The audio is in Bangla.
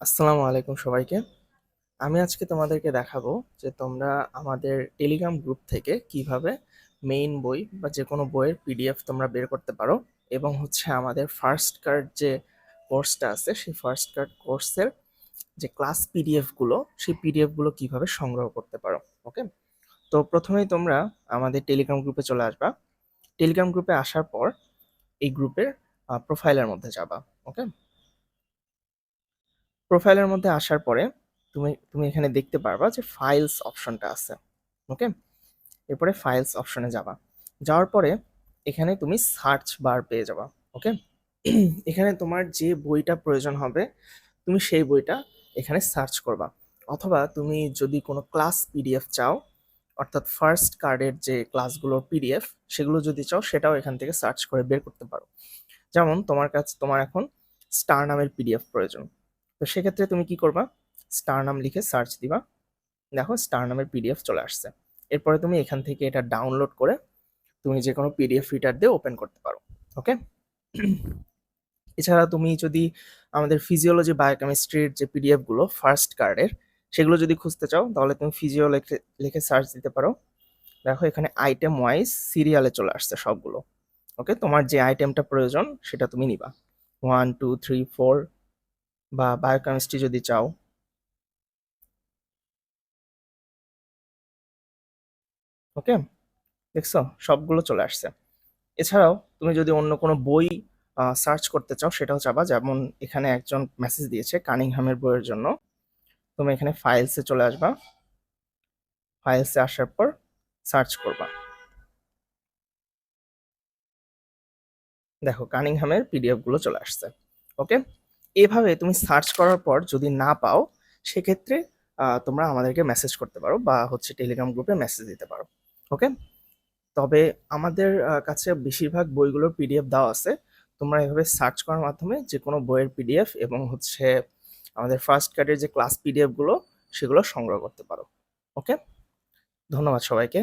আসসালামু আলাইকুম সবাইকে। আমি আজকে তোমাদেরকে দেখাবো যে তোমরা আমাদের টেলিগ্রাম গ্রুপ থেকে কীভাবে মেইন বই বা যে কোনো বইয়ের পিডিএফ তোমরা বের করতে পারো এবং হচ্ছে আমাদের ফার্স্ট কার্ড যে কোর্সটা আছে, সেই ফার্স্ট কার্ড কোর্সের যে ক্লাস পিডিএফগুলো সেই পিডিএফগুলো কীভাবে সংগ্রহ করতে পারো ওকে তো প্রথমেই তোমরা আমাদের টেলিগ্রাম গ্রুপে চলে আসবা। টেলিগ্রাম গ্রুপে আসার পর এই গ্রুপের প্রোফাইলের মধ্যে যাবা ওকে প্রোফাইলের মধ্যে আসার পরে তুমি তুমি এখানে দেখতে পারবা যে ফাইলস অপশনটা আছে ওকে এরপরে ফাইলস অপশনে যাবা। যাওয়ার পরে এখানে তুমি সার্চ বার পেয়ে যাবা ওকে এখানে তোমার যে বইটা প্রয়োজন হবে, তুমি সেই বইটা এখানে সার্চ করবা। অথবা তুমি যদি কোনো ক্লাস পিডিএফ চাও, অর্থাৎ ফার্স্ট কার্ডের যে ক্লাসগুলোর পিডিএফ সেগুলো যদি চাও, সেটাও এখান থেকে সার্চ করে বের করতে পারো। যেমন তোমার কাছে, তোমার এখন স্টার নামের পিডিএফ প্রয়োজন। তো সেক্ষেত্রে তুমি কি করবা? স্টার নাম লিখে সার্চ দিবা। দেখো স্টার নামের পিডিএফ চলে আসছে। এরপরে তুমি এখান থেকে এটা ডাউনলোড করে তুমি যে কোনো পিডিএফ রিডার দিয়ে ওপেন করতে পারো ওকে এছাড়া তুমি যদি আমাদের ফিজিওলজি বায়োকেমিস্ট্রির যে পিডিএফগুলো ফার্স্ট কার্ডের সেগুলো যদি খুঁজতে চাও, তাহলে তুমি ফিজিও লিখে লিখে সার্চ দিতে পারো। দেখো এখানে আইটেম ওয়াইজ সিরিয়ালে চলে আসছে সবগুলো ওকে তোমার যে আইটেমটা প্রয়োজন, সেটা তুমি নিবা। ওয়ান টু থ্রি ফোর বা বায়োকেমিস্ট্রি যদি চাও। ওকে দেখছ সবগুলো চলে আসছে। এছাড়াও তুমি যদি অন্য কোনো বই সার্চ করতে চাও সেটাও চাবা যেমন এখানে একজন মেসেজ দিয়েছে কানিংহামের বইয়ের জন্য। তুমি এখানে ফাইলসে চলে আসবা। ফাইলসে আসার পর সার্চ করবা। দেখো কানিংহামের পিডিএফগুলো চলে আসছে। ওকে এভাবে তুমি সার্চ করার পর যদি না পাও, সেক্ষেত্রে তোমরা আমাদেরকে মেসেজ করতে পারো বা হচ্ছে টেলিগ্রাম গ্রুপে মেসেজ দিতে পারো ওকে তবে আমাদের কাছে বেশিরভাগ বইগুলোর পিডিএফ দেওয়া আছে। তোমরা এভাবে সার্চ করার মাধ্যমে যে কোনো বইয়ের পিডিএফ এবং হচ্ছে আমাদের ফার্স্ট কার্ডের যে ক্লাস পিডিএফগুলো সেগুলো সংগ্রহ করতে পারো ওকে ধন্যবাদ সবাইকে।